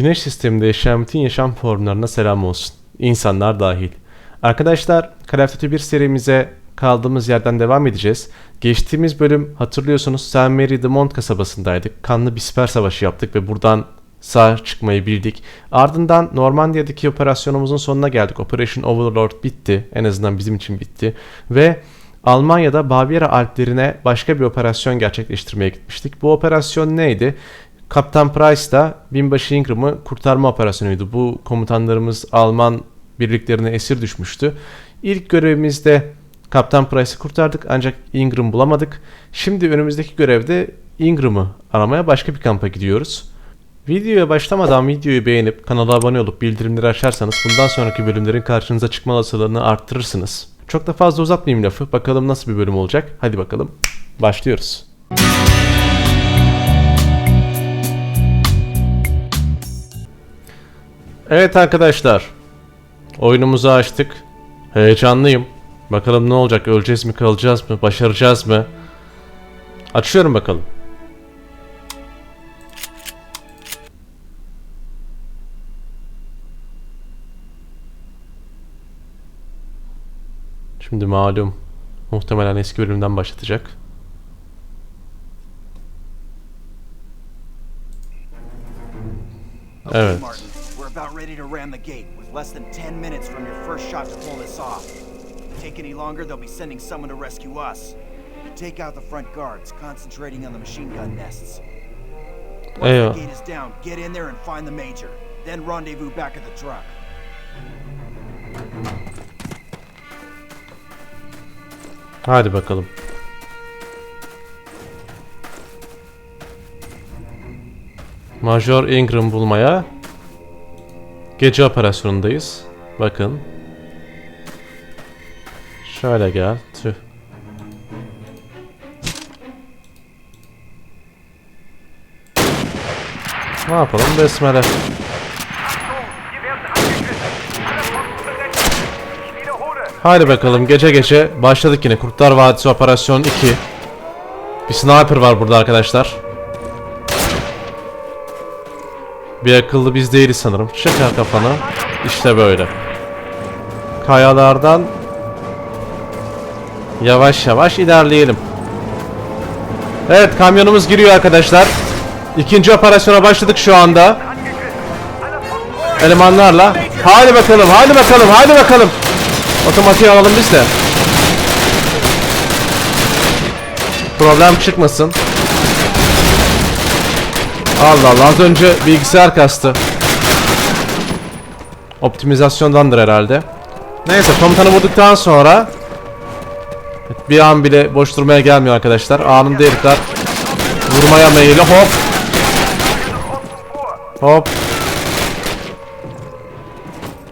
Güneş sisteminde yaşayan bütün yaşam formlarına selam olsun. İnsanlar dahil. Arkadaşlar Duty 1 serimize kaldığımız yerden devam edeceğiz. Geçtiğimiz bölüm hatırlıyorsunuz St. Mary de Mont kasabasındaydık. Kanlı bir siper savaşı yaptık ve buradan sağ çıkmayı bildik. Ardından Normandiya'daki operasyonumuzun sonuna geldik. Operation Overlord bitti. En azından bizim için bitti. Ve Almanya'da Baviera Alplerine başka bir operasyon gerçekleştirmeye gitmiştik. Bu operasyon neydi? Kaptan Price da binbaşı Ingram'ı kurtarma operasyonuydu. Bu komutanlarımız Alman birliklerine esir düşmüştü. İlk görevimizde Kaptan Price'ı kurtardık ancak Ingram bulamadık. Şimdi önümüzdeki görevde Ingram'ı aramaya başka bir kampa gidiyoruz. Videoya başlamadan videoyu beğenip kanala abone olup bildirimleri açarsanız bundan sonraki bölümlerin karşınıza çıkma olasılığını arttırırsınız. Çok da fazla uzatmayayım lafı. Bakalım nasıl bir bölüm olacak. Hadi bakalım. Başlıyoruz. Evet arkadaşlar. Oyunumuzu açtık. Heyecanlıyım. Bakalım ne olacak? Öleceğiz mi, kalacağız mı, başaracağız mı? Açıyorum bakalım. Şimdi malum muhtemelen eski bölümden başlatacak. Evet. About ready to ram the gate with less than 10 minutes from your first shot to pull this off. If take any longer, they'll be sending someone to rescue us. Take out the front guards, concentrating on the machine gun nests. Once the uh. gate is down, get in there and find the major. Then rendezvous back at the truck. Hadi bakalım. Major Ingram bulmaya gece operasyonundayız. Bakın. Şöyle gel. Tüh. Ne yapalım? Besmele. Haydi bakalım gece gece başladık yine Kurtlar Vadisi Operasyon 2. Bir sniper var burada arkadaşlar. Bir akıllı biz değiliz sanırım. Şaka kafana. İşte böyle. Kayalardan yavaş yavaş ilerleyelim. Evet kamyonumuz giriyor arkadaşlar. İkinci operasyona başladık şu anda. Elemanlarla. Haydi bakalım, haydi bakalım, haydi bakalım. Otomatiği alalım biz de. Problem çıkmasın. Allah Allah az önce bilgisayar kastı. Optimizasyondandır herhalde. Neyse komutanı vurduktan sonra bir an bile boş durmaya gelmiyor arkadaşlar. Anında herifler vurmaya meyilli hop hop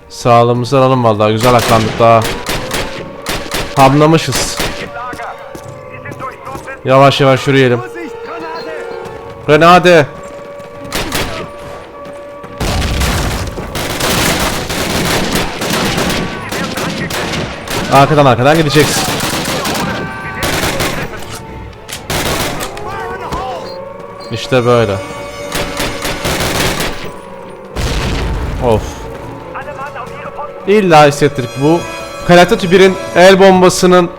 Sağlığımızı alalım vallahi güzel aklandık daha. Hamlamışız. Yavaş yavaş yürüyelim. Vorsicht, Arkadan arkadan gideceksin. İşte böyle. Of. İlla hissettirdik bu. Call 1'in el bombasının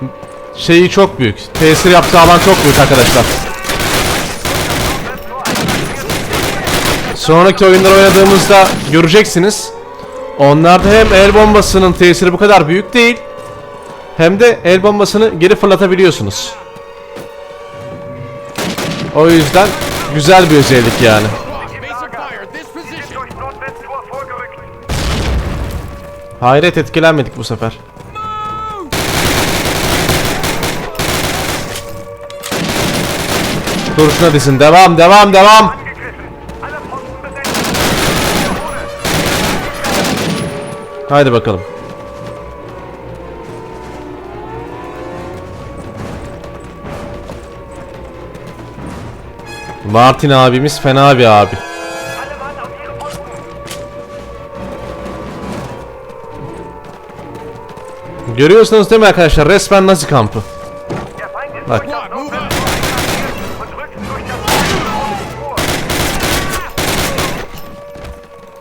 şeyi çok büyük. Tesir yaptığı alan çok büyük arkadaşlar. Sonraki oyunlar oynadığımızda göreceksiniz. Onlarda hem el bombasının tesiri bu kadar büyük değil. Hem de el bombasını geri fırlatabiliyorsunuz. O yüzden güzel bir özellik yani. Hayret etkilenmedik bu sefer. Kurşuna dizin. Devam, devam, devam. Haydi bakalım. Martin abimiz fena bir abi. Görüyorsunuz değil mi arkadaşlar? Resmen Nazi kampı. Bak.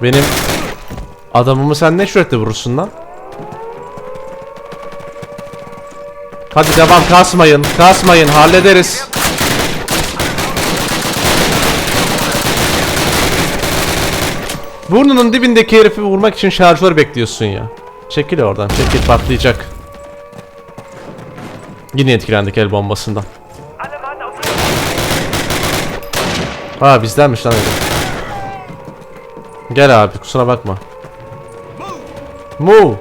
Benim adamımı sen ne şuretle vurursun lan? Hadi devam kasmayın. Kasmayın hallederiz. Burnunun dibindeki herifi vurmak için şarjör bekliyorsun ya. Çekil oradan. Çekil patlayacak. Yine etkilendik el bombasından. Ha bizdenmiş lan herif. Gel abi kusura bakma. Move.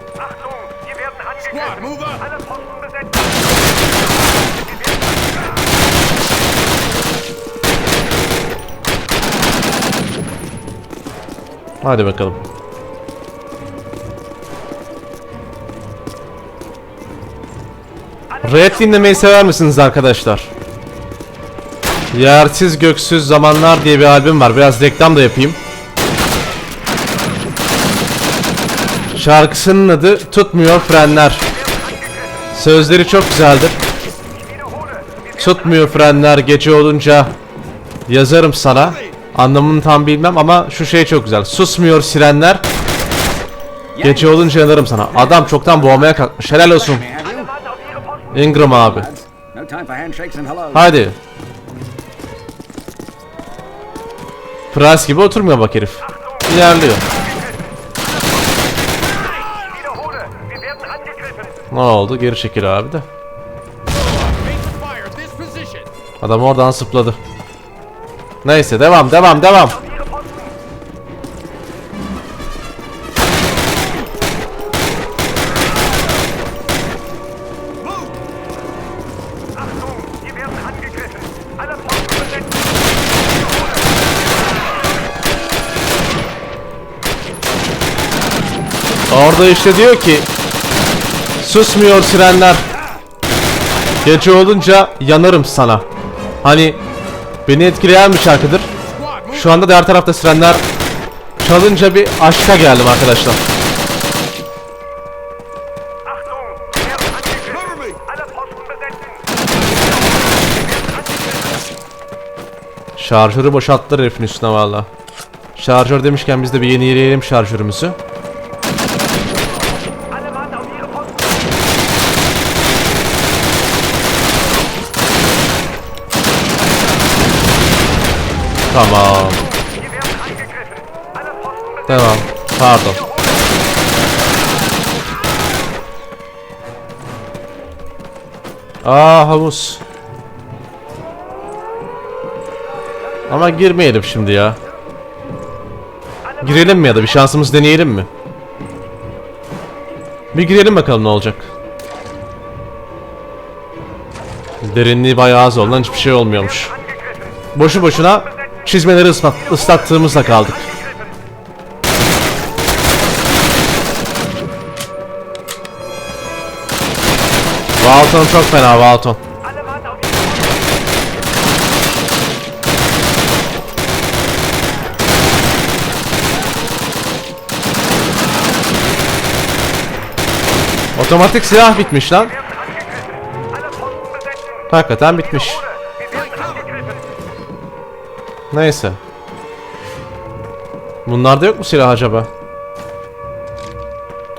Hadi bakalım. Rap dinlemeyi sever misiniz arkadaşlar? Yersiz Göksüz Zamanlar diye bir albüm var. Biraz reklam da yapayım. Şarkısının adı Tutmuyor Frenler. Sözleri çok güzeldir. Tutmuyor frenler gece olunca yazarım sana. Anlamını tam bilmem ama şu şey çok güzel. Susmuyor sirenler. Gece olunca yanarım sana. Adam çoktan boğmaya kalkmış. Helal olsun. Ingram abi. Hadi. Prens gibi oturmuyor bak herif. İlerliyor. Ne oldu? Geri çekil abi de. Adam oradan zıpladı. Neyse devam devam devam. Orada işte diyor ki susmuyor sirenler. Gece olunca yanarım sana. Hani beni etkileyen bir şarkıdır. Şu anda diğer tarafta sirenler çalınca bir aşka geldim arkadaşlar. Şarjörü boşalttılar herifin üstüne valla. Şarjör demişken biz de bir yenileyelim şarjörümüzü. Tamam. Devam. Pardon. Aa havuz. Ama girmeyelim şimdi ya. Girelim mi ya da bir şansımız deneyelim mi? Bir girelim bakalım ne olacak. Derinliği bayağı az olan hiçbir şey olmuyormuş. Boşu boşuna çizmeleri ıslat, ıslattığımızda kaldık. Valton çok fena Valton. Otomatik silah bitmiş lan. Hakikaten bitmiş. Neyse. Bunlarda yok mu silah acaba?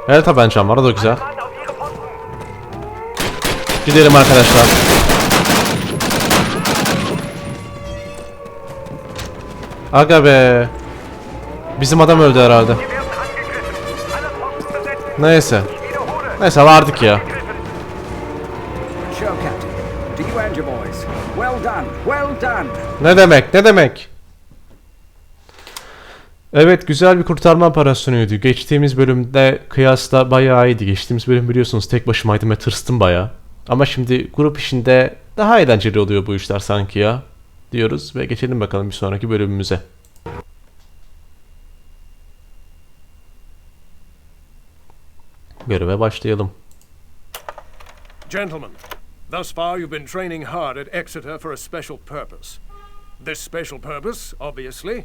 Evet tabancam var o da güzel. Gidelim arkadaşlar. Aga be. Bizim adam öldü herhalde. Neyse. Neyse vardık ya. Ne demek ne demek? Evet güzel bir kurtarma operasyonuydu. Geçtiğimiz bölümde kıyasla bayağı iyiydi. Geçtiğimiz bölüm biliyorsunuz tek başımaydım ve tırstım bayağı. Ama şimdi grup işinde daha eğlenceli oluyor bu işler sanki ya. Diyoruz ve geçelim bakalım bir sonraki bölümümüze. Göreve başlayalım. Gentlemen, thus far you've been training hard at Exeter for a special purpose. This special purpose, obviously,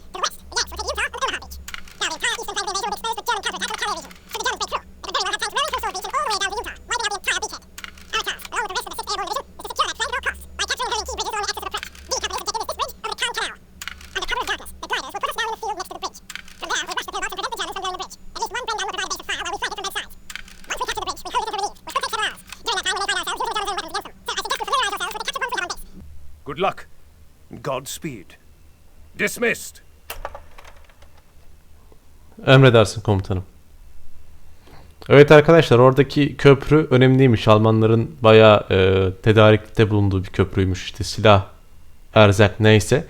Godspeed. Dismissed. Emredersin komutanım. Evet arkadaşlar oradaki köprü önemliymiş. Almanların bayağı e, tedarikte bulunduğu bir köprüymüş. İşte silah, erzak neyse.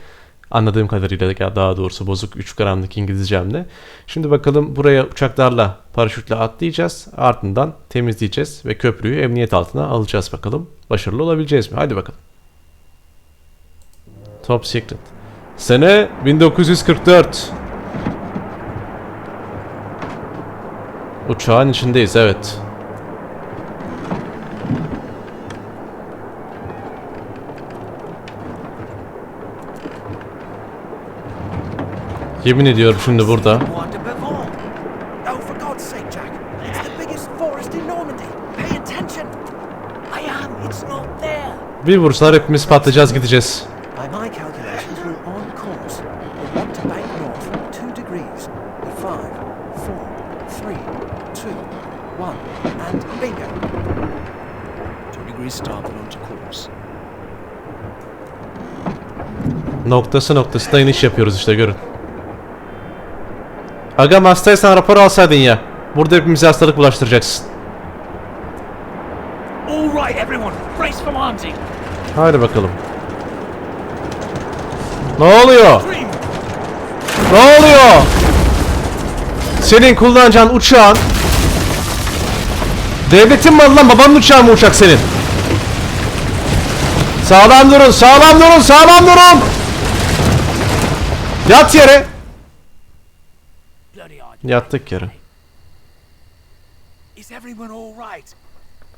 Anladığım kadarıyla daha doğrusu bozuk 3 gramlık İngilizcemle. Şimdi bakalım buraya uçaklarla, paraşütle atlayacağız. Ardından temizleyeceğiz ve köprüyü emniyet altına alacağız bakalım. Başarılı olabileceğiz mi? Hadi bakalım. Top Secret. Sene 1944. Uçağın içindeyiz evet. Yemin ediyorum şimdi burada. What de Bavon? Oh, for course. Noktası noktasına iniş yapıyoruz işte görün. Aga hastaysan rapor alsaydın ya. Burada hepimize hastalık bulaştıracaksın. All right, everyone. Brace for landing. Haydi bakalım. Ne oluyor? Ne oluyor? Senin kullanacağın uçağın Devletin malı lan babanın uçağı mı uçak senin? Sağlam durun, sağlam durun, sağlam durun. Yat yere. Yattık yere. Is everyone all right?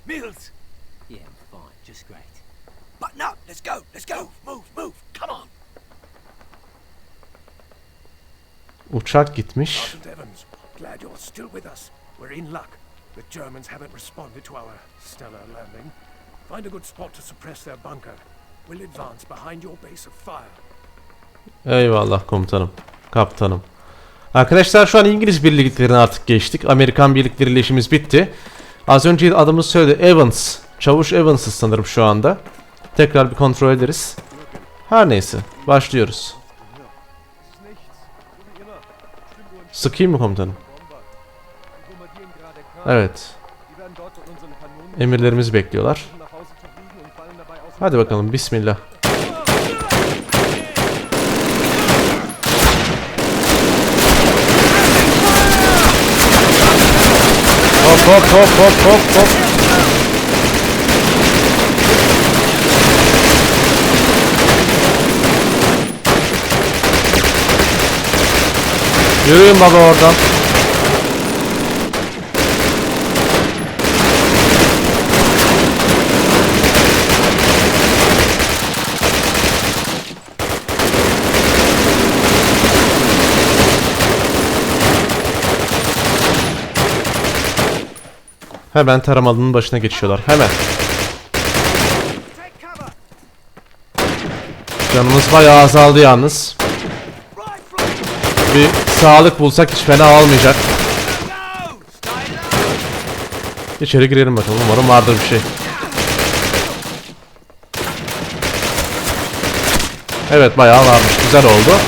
Mills. Yeah, fine. Just great. But no, let's go. Let's go. Move, move. Come on. Uçak gitmiş. Sergeant Evans, glad you're still with us. We're in luck. The Germans haven't responded to our stellar landing. Find a good spot to suppress their bunker. We'll advance behind your base of fire. Eyvallah komutanım. Kaptanım. Arkadaşlar şu an İngiliz birliklerine artık geçtik. Amerikan birlikleriyle işimiz bitti. Az önce adımız söyledi. Evans. Çavuş Evans'ız sanırım şu anda. Tekrar bir kontrol ederiz. Her neyse. Başlıyoruz. Sıkayım mı komutanım? Evet. Emirlerimizi bekliyorlar. Hadi bakalım. Bismillah. Hop hop hop hop hop hop. Yürüyün baba oradan. Hemen taramalının başına geçiyorlar. Hemen. Canımız bayağı azaldı yalnız. Bir sağlık bulsak hiç fena olmayacak. İçeri girelim bakalım. Umarım vardır bir şey. Evet bayağı varmış. Güzel oldu.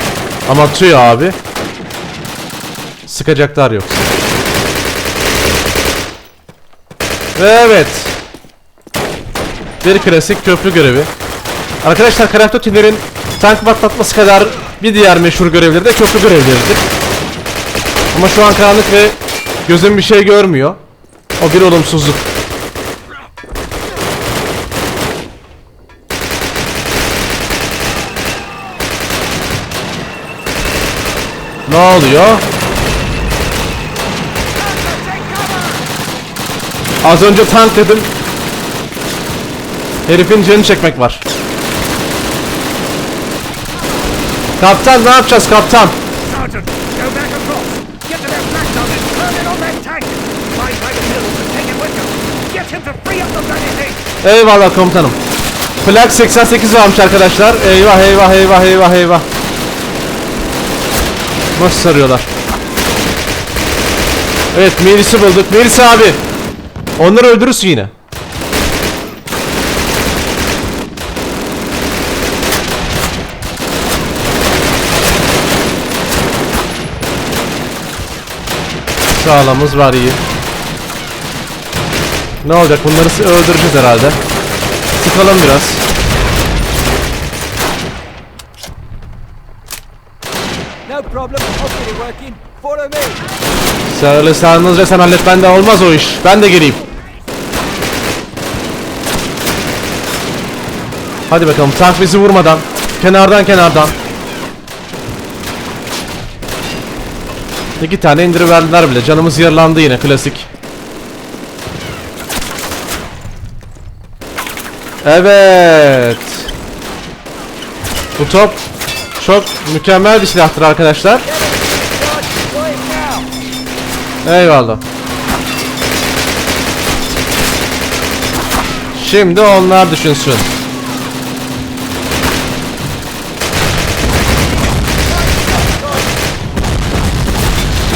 Ama tüy abi. Sıkacaklar yoksa. Ve evet. Bir klasik köprü görevi. Arkadaşlar Duty'lerin tank patlatması kadar bir diğer meşhur görevleri de köprü görevleridir. Ama şu an karanlık ve gözüm bir şey görmüyor. O bir olumsuzluk. Ne oluyor? Az önce tank dedim. Herifin canı çekmek var. Kaptan ne yapacağız kaptan? Eyvallah komutanım. Plak 88 varmış arkadaşlar. Eyvah eyvah eyvah eyvah eyvah. Nasıl sarıyorlar? Evet Melis'i bulduk. Melis abi. Onları öldürürsün yine. Sağlamız var iyi. Ne olacak? Bunları öldüreceğiz herhalde. Sıkalım biraz. No problem. Hopefully working. Sağınızca sen hallet bende olmaz o iş. Ben de geleyim. Hadi bakalım tank bizi vurmadan. Kenardan kenardan. İki tane indiriverdiler bile. Canımız yarılandı yine klasik. Evet. Bu top çok mükemmel bir silahtır arkadaşlar. Eyvallah. Şimdi onlar düşünsün.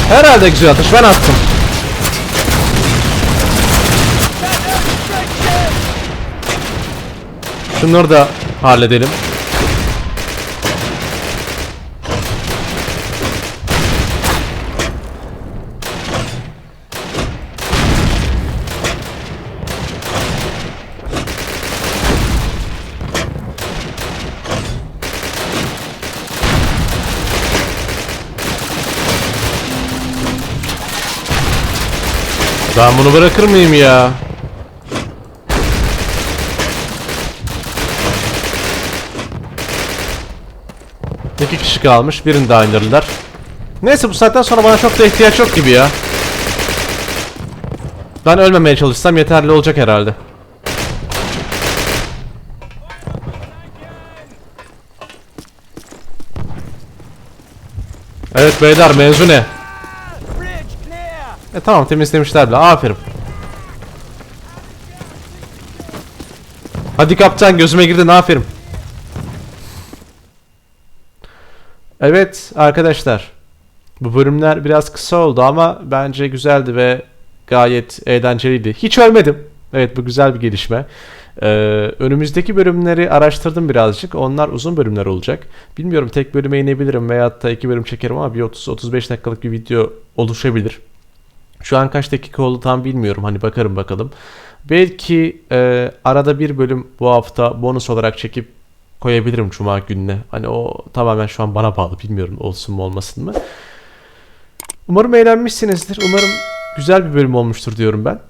Herhalde güzel atış ben attım. Şunları da halledelim. Ben bunu bırakır mıyım ya? İki kişi kalmış. Birini daha indirdiler. Neyse bu saatten sonra bana çok da ihtiyaç yok gibi ya. Ben ölmemeye çalışsam yeterli olacak herhalde. Evet beyler mevzu ne? E tamam temizlemişler bile. Aferin. Hadi kaptan gözüme girdin aferin. Evet arkadaşlar. Bu bölümler biraz kısa oldu ama bence güzeldi ve gayet eğlenceliydi. Hiç ölmedim. Evet bu güzel bir gelişme. Ee, önümüzdeki bölümleri araştırdım birazcık. Onlar uzun bölümler olacak. Bilmiyorum tek bölüme inebilirim veyahut da iki bölüm çekerim ama bir 30-35 dakikalık bir video oluşabilir. Şu an kaç dakika oldu tam bilmiyorum. Hani bakarım bakalım. Belki e, arada bir bölüm bu hafta bonus olarak çekip koyabilirim Cuma gününe. Hani o tamamen şu an bana bağlı. Bilmiyorum olsun mu olmasın mı. Umarım eğlenmişsinizdir. Umarım güzel bir bölüm olmuştur diyorum ben.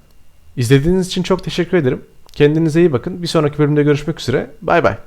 İzlediğiniz için çok teşekkür ederim. Kendinize iyi bakın. Bir sonraki bölümde görüşmek üzere. Bay bay.